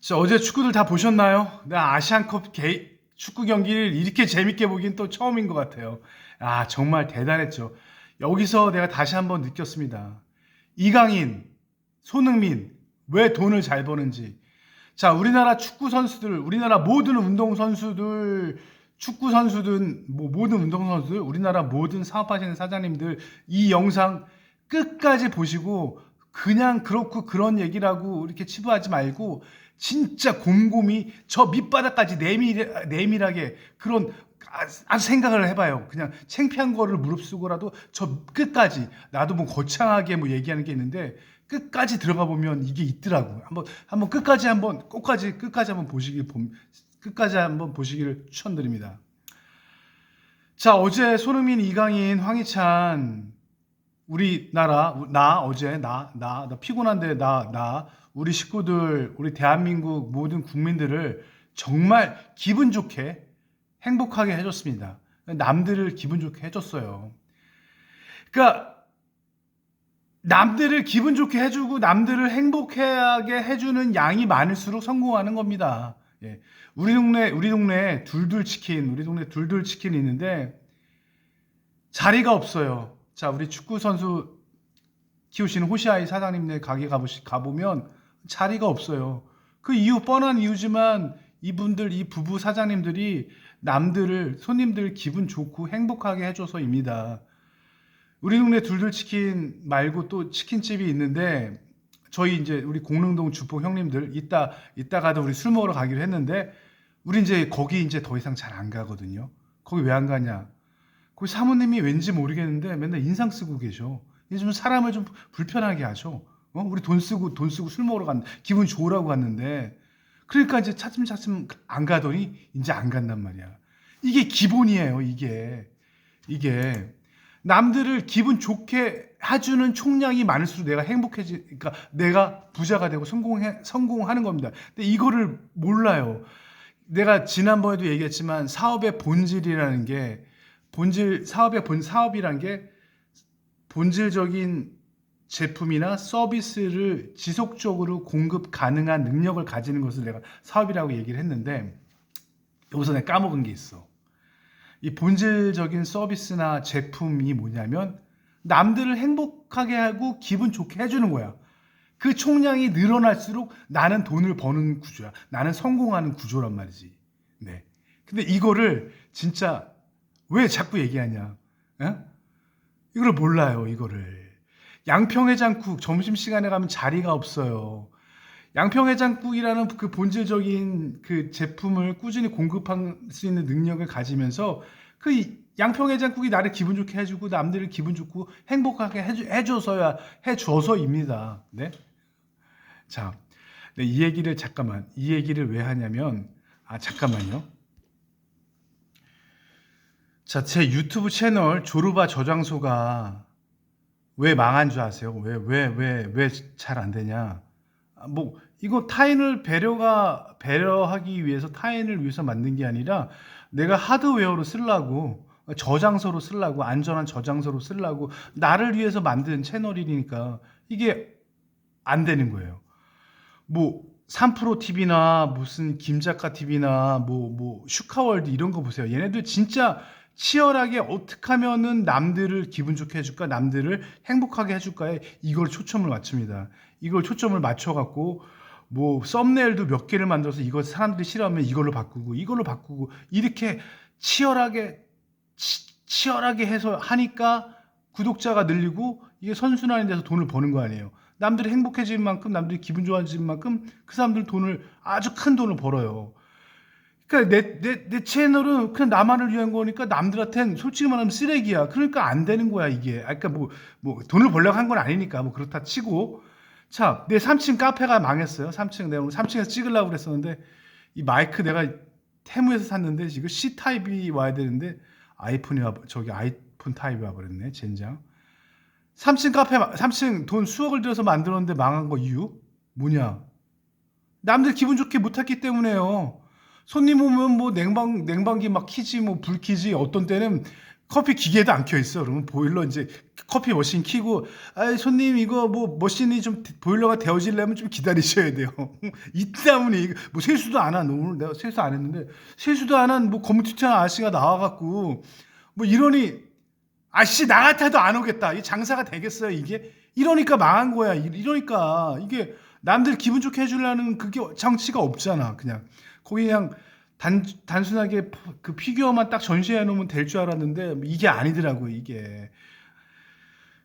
자, 어제 축구들 다 보셨나요? 나 아시안컵 개- 축구 경기를 이렇게 재밌게 보긴 또 처음인 것 같아요. 아, 정말 대단했죠. 여기서 내가 다시 한번 느꼈습니다. 이강인, 손흥민, 왜 돈을 잘 버는지. 자, 우리나라 축구 선수들, 우리나라 모든 운동 선수들, 축구 선수든 뭐 모든 운동 선수들, 우리나라 모든 사업하시는 사장님들 이 영상 끝까지 보시고 그냥 그렇고 그런 얘기라고 이렇게 치부하지 말고 진짜 곰곰이 저 밑바닥까지 내밀, 내밀하게 그런 아주 생각을 해봐요. 그냥 창피한 거를 무릅쓰고라도 저 끝까지 나도 뭐 거창하게 뭐 얘기하는 게 있는데 끝까지 들어가 보면 이게 있더라고. 한번 한번 끝까지 한번 끝까지 끝까지 한번 보시길 봄 끝까지 한번 보시기를 추천드립니다. 자 어제 손흥민, 이강인, 황희찬 우리나라 나 어제 나나나 피곤한데 나나 우리 식구들 우리 대한민국 모든 국민들을 정말 기분 좋게 행복하게 해줬습니다. 남들을 기분 좋게 해줬어요. 그러니까 남들을 기분 좋게 해주고 남들을 행복하게 해주는 양이 많을수록 성공하는 겁니다. 예. 우리 동네 우리 동네 둘둘 치킨 우리 동네 둘둘 치킨이 있는데 자리가 없어요. 자 우리 축구 선수 키우시는 호시아이 사장님네 가게 가보시 가보면 자리가 없어요. 그 이유 뻔한 이유지만 이분들 이 부부 사장님들이 남들을 손님들 기분 좋고 행복하게 해줘서입니다. 우리 동네 둘둘 치킨 말고 또 치킨집이 있는데 저희 이제 우리 공릉동 주포 형님들 이따 이따가도 우리 술 먹으러 가기로 했는데 우리 이제 거기 이제 더 이상 잘 안 가거든요. 거기 왜 안 가냐? 거기 사모님이 왠지 모르겠는데 맨날 인상 쓰고 계셔. 좀 사람을 좀 불편하게 하죠. 어? 우리 돈 쓰고 돈 쓰고 술 먹으러 갔 기분 좋으라고 갔는데 그러니까 이제 차츰차츰 안 가더니 이제 안 간단 말이야. 이게 기본이에요. 이게 이게 남들을 기분 좋게 해주는 총량이 많을수록 내가 행복해지, 그러니까 내가 부자가 되고 성공해 성공하는 겁니다. 근데 이거를 몰라요. 내가 지난번에도 얘기했지만 사업의 본질이라는 게 본질 사업의 본 사업이란 게 본질적인 제품이나 서비스를 지속적으로 공급 가능한 능력을 가지는 것을 내가 사업이라고 얘기를 했는데 여기서 내가 까먹은 게 있어. 이 본질적인 서비스나 제품이 뭐냐면 남들을 행복하게 하고 기분 좋게 해주는 거야. 그 총량이 늘어날수록 나는 돈을 버는 구조야. 나는 성공하는 구조란 말이지. 네. 근데 이거를 진짜 왜 자꾸 얘기하냐? 에? 이걸 몰라요, 이거를. 양평해장국 점심시간에 가면 자리가 없어요. 양평해장국이라는 그 본질적인 그 제품을 꾸준히 공급할 수 있는 능력을 가지면서 그 양평해장국이 나를 기분 좋게 해주고 남들을 기분 좋고 행복하게 해주, 해줘서야 해줘서입니다. 네. 자, 네, 이 얘기를 잠깐만 이 얘기를 왜 하냐면 아 잠깐만요. 자, 제 유튜브 채널 조르바 저장소가 왜 망한 줄 아세요? 왜 왜 왜 왜 잘 안 되냐? 아, 뭐 이거 타인을 배려가 배려하기 위해서 타인을 위해서 만든 게 아니라 내가 하드웨어로 쓰려고 저장소로 쓰려고 안전한 저장소로 쓰려고 나를 위해서 만든 채널이니까 이게 안 되는 거예요. 뭐 3프로 TV나 무슨 김작가 TV나 뭐뭐 슈카월드 이런 거 보세요. 얘네들 진짜 치열하게 어떻게 하면은 남들을 기분 좋게 해줄까, 남들을 행복하게 해줄까에 이걸 초점을 맞춥니다. 이걸 초점을 맞춰갖고 뭐 썸네일도 몇 개를 만들어서 이거 사람들이 싫어하면 이걸로 바꾸고 이걸로 바꾸고 이렇게 치열하게 치, 열하게 해서 하니까 구독자가 늘리고 이게 선순환이 돼서 돈을 버는 거 아니에요. 남들이 행복해지는 만큼 남들이 기분 좋아지는 만큼 그 사람들 돈을 아주 큰 돈을 벌어요. 그러니까 내, 내, 내 채널은 그냥 나만을 위한 거니까 남들한테는 솔직히 말하면 쓰레기야. 그러니까 안 되는 거야, 이게. 아, 그러니까 뭐, 뭐, 돈을 벌려고 한 건 아니니까 뭐 그렇다 치고. 자, 내 3층 카페가 망했어요. 3층. 내가 오늘 3층에서 찍으려고 그랬었는데 이 마이크 내가 테무에서 샀는데 지금 C타입이 와야 되는데 아이폰이 와, 저기 아이폰 타입이 와버렸네. 젠장. 3층 카페, 3층 돈 수억을 들여서 만들었는데 망한 거 이유? 뭐냐? 남들 기분 좋게 못했기 때문에요. 손님 오면 뭐 냉방 냉방기 막 키지 뭐 불 키지 어떤 때는 커피 기계도 안 켜 있어. 그러면 보일러 이제 커피 머신 키고 아 손님 이거 뭐 머신이 좀 보일러가 데워지려면 좀 기다리셔야 돼요. 이 때문에 뭐 세수도 안 한 오늘 내가 세수 안 했는데 세수도 안 한 뭐 검투티한 아저씨가 나와 갖고 뭐 이러니 아씨 나 같아도 안 오겠다. 이 장사가 되겠어요 이게 이러니까 망한 거야. 이- 이러니까 이게 남들 기분 좋게 해주려는 그게 정치가 없잖아. 그냥 거기 그냥 단, 단순하게 그 피규어만 딱 전시해 놓으면 될 줄 알았는데 이게 아니더라고요, 이게.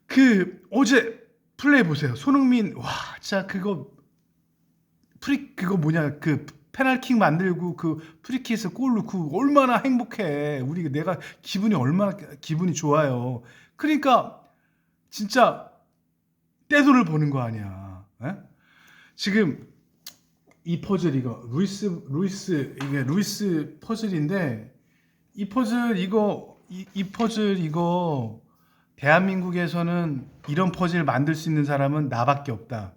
그 어제 플레이 보세요. 손흥민 와, 진짜 그거 프리 그거 뭐냐? 그 페널킥 만들고 그 프리킥에서 골 넣고 얼마나 행복해. 우리 내가 기분이 얼마나 기분이 좋아요. 그러니까 진짜 떼돈을 버는 거 아니야. 에? 지금 이 퍼즐 이거 루이스 루이스 이게 루이스 퍼즐인데 이 퍼즐 이거 이, 이 퍼즐 이거 대한민국에서는 이런 퍼즐 만들 수 있는 사람은 나밖에 없다.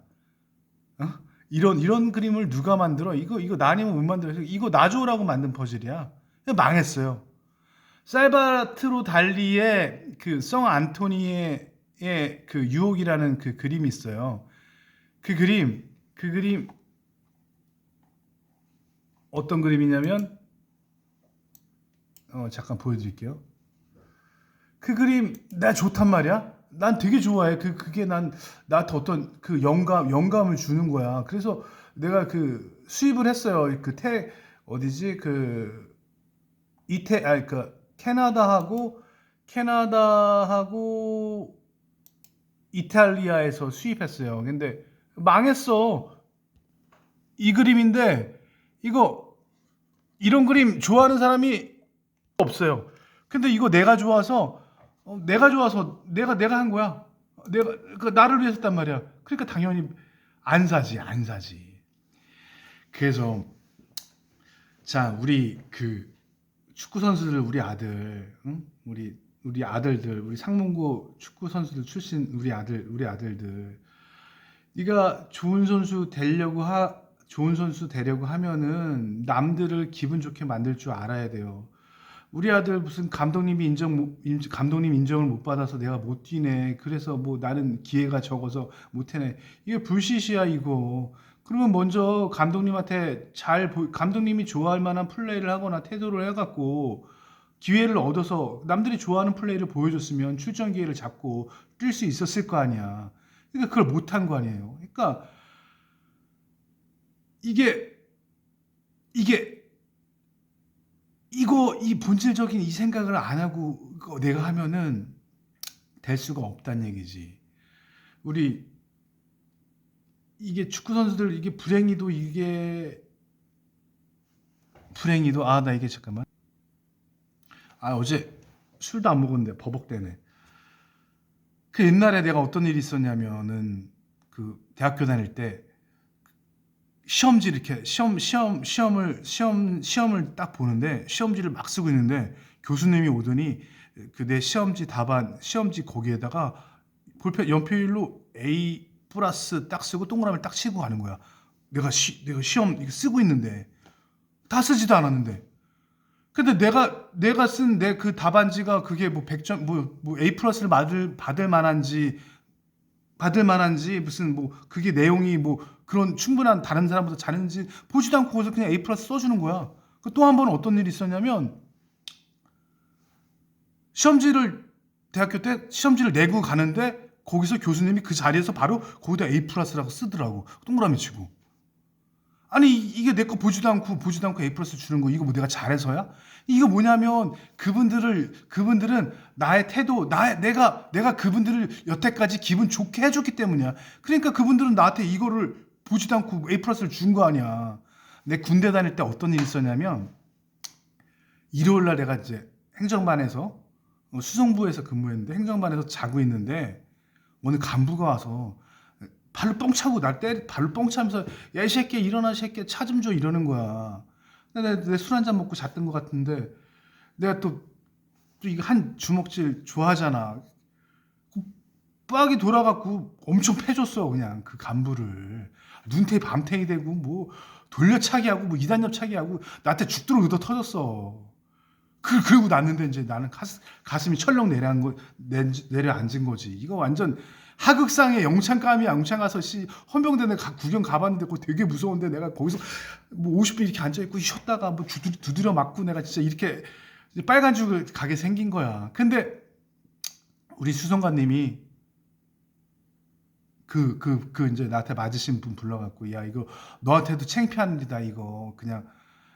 어? 이런 이런 그림을 누가 만들어? 이거 이거 나 아니면 못 만들어. 이거 나 줘라고 만든 퍼즐이야. 망했어요. 살바트로 달리의 그 성 안토니의 그 유혹이라는 그 그림이 있어요. 그 그림 그 그림 어떤 그림이냐면 어 잠깐 보여드릴게요. 그 그림 나 좋단 말이야. 난 되게 좋아해. 그 그게 난 나한테 어떤 그 영감 영감을 주는 거야. 그래서 내가 그 수입을 했어요. 그 태 어디지 그 이태 아니 그 캐나다하고 캐나다하고 이탈리아에서 수입했어요. 근데 망했어. 이 그림인데 이거 이런 그림 좋아하는 사람이 없어요. 근데 이거 내가 좋아서 어, 내가 좋아서 내가 내가 한 거야. 내가 그 나를 위해서 했단 말이야. 그러니까 당연히 안 사지 안 사지. 그래서 자 우리 그 축구 선수들 우리 아들 응? 우리 우리 아들들 우리 상문고 축구 선수들 출신 우리 아들 우리 아들들 네가 좋은 선수 되려고 하 좋은 선수 되려고 하면은 남들을 기분 좋게 만들 줄 알아야 돼요. 우리 아들 무슨 감독님이 인정 감독님 인정을 못 받아서 내가 못 뛰네. 그래서 뭐 나는 기회가 적어서 못 해네. 이게 불시시야 이거. 그러면 먼저 감독님한테 잘 보, 감독님이 좋아할 만한 플레이를 하거나 태도를 해갖고 기회를 얻어서 남들이 좋아하는 플레이를 보여줬으면 출전 기회를 잡고 뛸 수 있었을 거 아니야. 그러니까 그걸 못한 거 아니에요. 그러니까 이게 이게 이거 이 본질적인 이 생각을 안 하고 내가 하면은 될 수가 없다는 얘기지. 우리 이게 축구 선수들 이게 불행히도 이게 불행히도 아 나 이게 잠깐만 아 어제 술도 안 먹었는데 버벅대네. 그 옛날에 내가 어떤 일이 있었냐면은 그 대학교 다닐 때 시험지 이렇게 시험 시험 시험을 시험 시험을 딱 보는데 시험지를 막 쓰고 있는데 교수님이 오더니 그 내 시험지 답안 시험지 거기에다가 볼펜 연필로 A 플러스 딱 쓰고 동그라미 딱 치고 가는 거야. 내가 시 내가 시험 이거 쓰고 있는데 다 쓰지도 않았는데. 근데 내가 내가 쓴 내 그 답안지가 그게 뭐 100점 뭐, 뭐 A 플러스를 받을 받을 만한지 받을 만한지 무슨 뭐 그게 내용이 뭐 그런 충분한 다른 사람보다 잘했는지 보지도 않고 거기서 그냥 A 플러스 써주는 거야. 그또한 번은 어떤 일이 있었냐면 시험지를 대학교 때 시험지를 내고 가는데 거기서 교수님이 그 자리에서 바로 거기다 A 플러스라고 쓰더라고 동그라미 치고 아니 이- 이게 내 거 보지도 않고 보지도 않고 A 플러스 주는 거 이거 뭐 내가 잘해서야? 이거 뭐냐면 그분들을 그분들은 나의 태도 나 내가 내가 그분들을 여태까지 기분 좋게 해줬기 때문이야. 그러니까 그분들은 나한테 이거를 보지도 않고 A 플러스를 준 거 아니야. 내 군대 다닐 때 어떤 일이 있었냐면 일요일 날 내가 이제 행정반에서 어, 수송부에서 근무했는데 행정반에서 자고 있는데 어느 간부가 와서 발로 뻥 차고 날 때 발로 뻥 차면서 야 이 새끼 일어나 이 새끼 차 좀 줘 이러는 거야. 근데 내 술 한 잔 먹고 잤던 것 같은데 내가 또, 또 이거 한 주먹질 좋아하잖아. 그 빡이 돌아갖고 엄청 패줬어 그냥 그 간부를 눈탱이 밤탱이 되고 뭐 돌려차기 하고 뭐 이단협 차기 하고 나한테 죽도록 얻어 터졌어. 그 그러고 났는데 이제 나는 가스, 가슴이 철렁 내려앉은 거 내, 내려앉은 거지. 이거 완전 하극상의 영창감이 영창 가서 씨 헌병대에 가, 구경 가봤는데 그거 되게 무서운데 내가 거기서 뭐 50분 이렇게 앉아 있고 쉬었다가 뭐 두드려, 두드려 맞고 내가 진짜 이렇게 빨간 죽을 가게 생긴 거야. 근데 우리 수성관님이 그 그 그 이제 나한테 맞으신 분 불러갖고 야 이거 너한테도 일이다 이거 그냥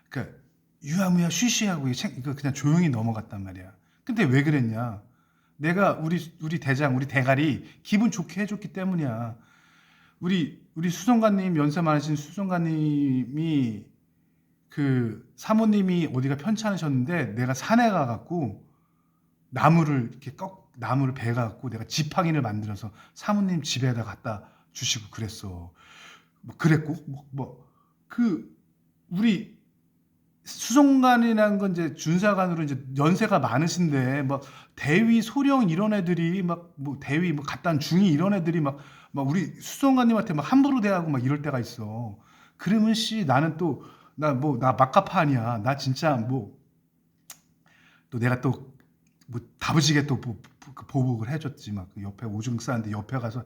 그 유야무야 쉬쉬하고 이거 그냥 조용히 넘어갔단 말이야. 근데 왜 그랬냐? 내가 우리 우리 대장 우리 대가리 기분 좋게 해줬기 때문이야. 우리 우리 수성관님 연세 많으신 수성관님이 그 사모님이 어디가 편찮으셨는데 내가 산에 가갖고 나무를 이렇게 꺾 나무를 베가갖고 내가 지팡이를 만들어서 사모님 집에다 갖다 주시고 그랬어. 뭐 그랬고 뭐 그 우리 수송관이라는 건 이제 준사관으로 이제 연세가 많으신데 막 대위 소령 이런 애들이 막 뭐 대위 뭐 갖다 중위 이런 애들이 막 막 우리 수송관님한테 막 함부로 대하고 막 이럴 때가 있어. 그러면 씨 나는 또 나 뭐 나 막가파 아니야. 나 진짜 뭐 또 내가 또뭐 다부지게 또 보, 그 보복을 해줬지 막 그 옆에 오줌 싸는데 옆에 가서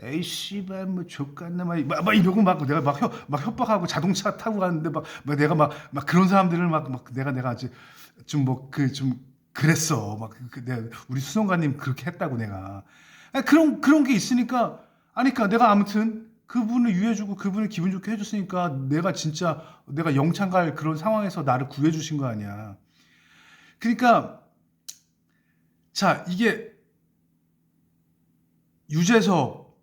에이 씨발 뭐 족같네 막, 막, 막 이러고 막 내가 막, 협, 막 협박하고 자동차 타고 가는데 막, 막 내가 막, 막 그런 사람들을 막, 막 내가 내가 아주 좀뭐 그 좀 그랬어. 막 그, 그 내가 우리 수성관님 그렇게 했다고 내가. 아니, 그런 그런 게 있으니까 아니 그러니까 내가 아무튼 그분을 유해주고 그분을 기분 좋게 해줬으니까 내가 진짜 내가 영창 갈 그런 상황에서 나를 구해주신 거 아니야. 그러니까 자 이게 유재석,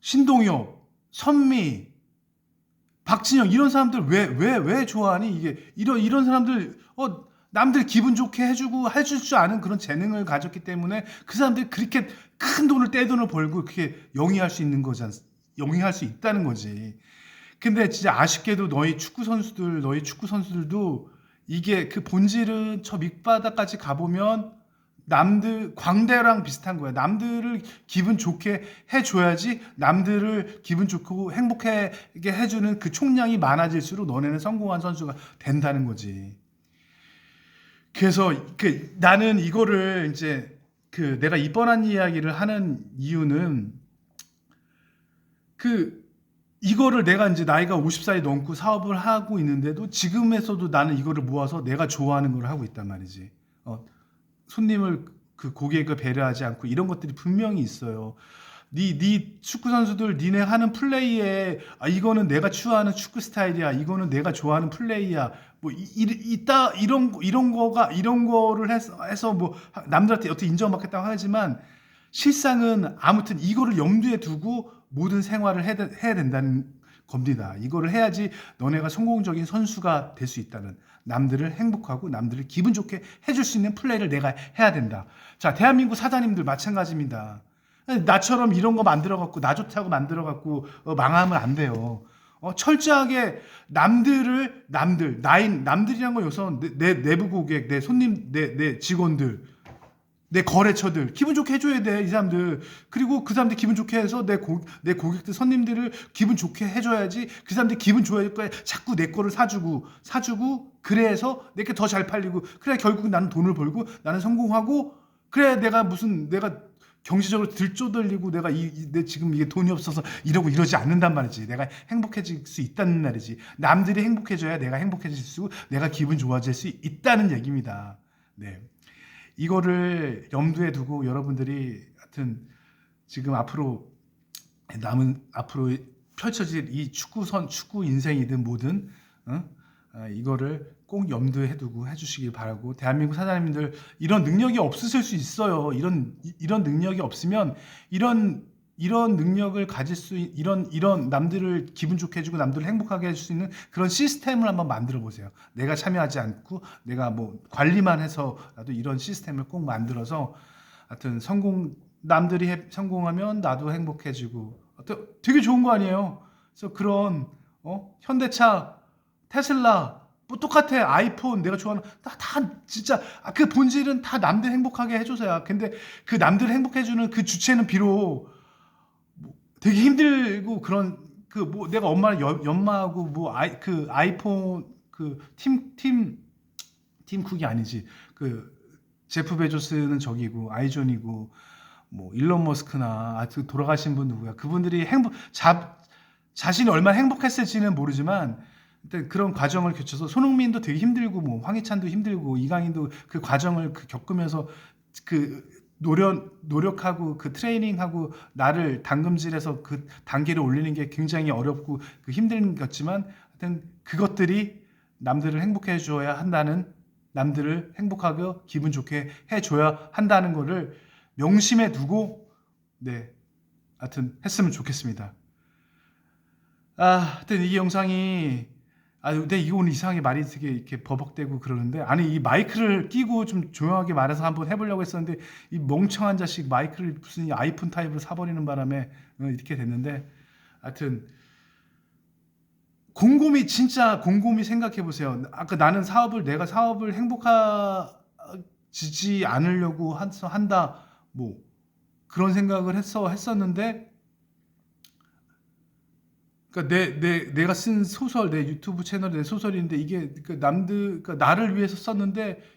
신동엽, 선미, 박진영 이런 사람들 왜 왜 왜 좋아하니? 이게 이런 이런 사람들 어 남들 기분 좋게 해주고 해줄 줄 아는 그런 재능을 가졌기 때문에 그 사람들이 그렇게 큰 돈을 떼돈을 벌고 그렇게 영위할 수 있는 거잖아 영위할 수 있다는 거지. 근데 진짜 아쉽게도 너희 축구 선수들 너희 축구 선수들도 이게 그 본질은 저 밑바닥까지 가보면 남들 광대랑 비슷한 거야. 남들을 기분 좋게 해줘야지 남들을 기분 좋고 행복하게 해주는 그 총량이 많아질수록 너네는 성공한 선수가 된다는 거지. 그래서 그 나는 이거를 이제 그 내가 이 뻔한 이야기를 하는 이유는 그 이거를 내가 이제 나이가 50살이 넘고 사업을 하고 있는데도 지금에서도 나는 이거를 모아서 내가 좋아하는 걸 하고 있단 말이지. 어, 손님을 그 고객을 배려하지 않고 이런 것들이 분명히 있어요. 네, 네 축구 선수들 니네 하는 플레이에 아 이거는 내가 추구하는 축구 스타일이야. 이거는 내가 좋아하는 플레이야. 뭐 이, 이, 이따 이런 거- 이런 거가 이런 거를 해서 해서 뭐 남들한테 어떻게 인정받겠다고 하지만 실상은 아무튼 이거를 염두에 두고 모든 생활을 해야, 돼- 해야 된다는 겁니다. 이거를 해야지 너네가 성공적인 선수가 될 수 있다는 남들을 행복하고 남들을 기분 좋게 해줄 수 있는 플레이를 내가 해야 된다. 자, 대한민국 사장님들 마찬가지입니다. 나처럼 이런 거 만들어갖고 나 좋다고 만들어갖고 어, 망하면 안 돼요. 어, 철저하게 남들을 남들 나인 남들이란 건 여기서 내, 내 내부 고객, 내 손님, 내, 내 직원들, 내 거래처들 기분 좋게 해줘야 돼 이 사람들. 그리고 그 사람들 기분 좋게 해서 내, 고, 내 고객들 손님들을 기분 좋게 해줘야지 그 사람들 기분 좋아질 거야. 자꾸 내 거를 사주고 사주고 그래서 내게 더 잘 팔리고 그래 결국 나는 돈을 벌고 나는 성공하고 그래 내가 무슨 내가 경제적으로 들쪼들리고 내가 이, 이- 내 지금 이게 돈이 없어서 이러고 이러지 않는단 말이지. 내가 행복해질 수 있다는 말이지. 남들이 행복해져야 내가 행복해질 수 내가 기분 좋아질 수 있다는 얘기입니다. 네. 이거를 염두에 두고 여러분들이 하여튼 지금 앞으로 남은 앞으로 펼쳐질 이 축구선 축구 인생이든 뭐든 어? 아, 이거를 꼭 염두에 두고 해주시길 바라고 대한민국 사장님들 이런 능력이 없으실 수 있어요. 이런 이- 이런 능력이 없으면 이런 이런 능력을 가질 수 있- 이런 이런 남들을 기분 좋게 해주고 남들을 행복하게 해줄 수 있는 그런 시스템을 한번 만들어 보세요. 내가 참여하지 않고 내가 뭐 관리만 해서라도 이런 시스템을 꼭 만들어서 하여튼 성공 남들이 해- 성공하면 나도 행복해지고 되게 좋은 거 아니에요. 그래서 그런 어? 현대차, 테슬라 뭐 똑같아 아이폰 내가 좋아하는 다, 다 진짜 아, 그 본질은 다 남들 행복하게 해줘서야. 근데 그 남들 행복해주는 그 주체는 비록 뭐 되게 힘들고 그런 그 뭐 내가 엄마를 연, 연마하고 뭐 아이 그 아이폰 그 팀 팀 팀 쿡이 아니지. 그 제프 베조스는 저기고 아이존이고 뭐 일론 머스크나 아직 돌아가신 분 누구야? 그분들이 행복 자 자신이 얼마나 행복했을지는 모르지만 일단 그런 과정을 거쳐서 손흥민도 되게 힘들고 뭐 황희찬도 힘들고 이강인도 그 과정을 그 겪으면서 그 노력 노력하고 그 트레이닝하고 나를 당금질해서 그 단계를 올리는 게 굉장히 어렵고 그 힘든 것지만 하여튼 그것들이 남들을 행복해 해 줘야 한다는 남들을 행복하고 기분 좋게 해 줘야 한다는 거를 명심해 두고 네 하여튼 했으면 좋겠습니다. 아, 하여튼 이 영상이 아, 근데 이거 오늘 이상하게 말이 되게 이렇게 버벅대고 그러는데 아니 이 마이크를 끼고 좀 조용하게 말해서 한번 해보려고 했었는데 이 멍청한 자식 마이크를 무슨 이 아이폰 타입으로 사버리는 바람에 어, 이렇게 됐는데 하여튼 곰곰이 진짜 곰곰이 생각해 보세요. 아까 나는 사업을 내가 사업을 행복하지 않으려고 한- 한다 뭐 그런 생각을 했어 했었는데 그러니까 내, 내 내가 쓴 소설 내 유튜브 채널 내 소설인데 이게 그 남들 그러니까 나를 위해서 썼는데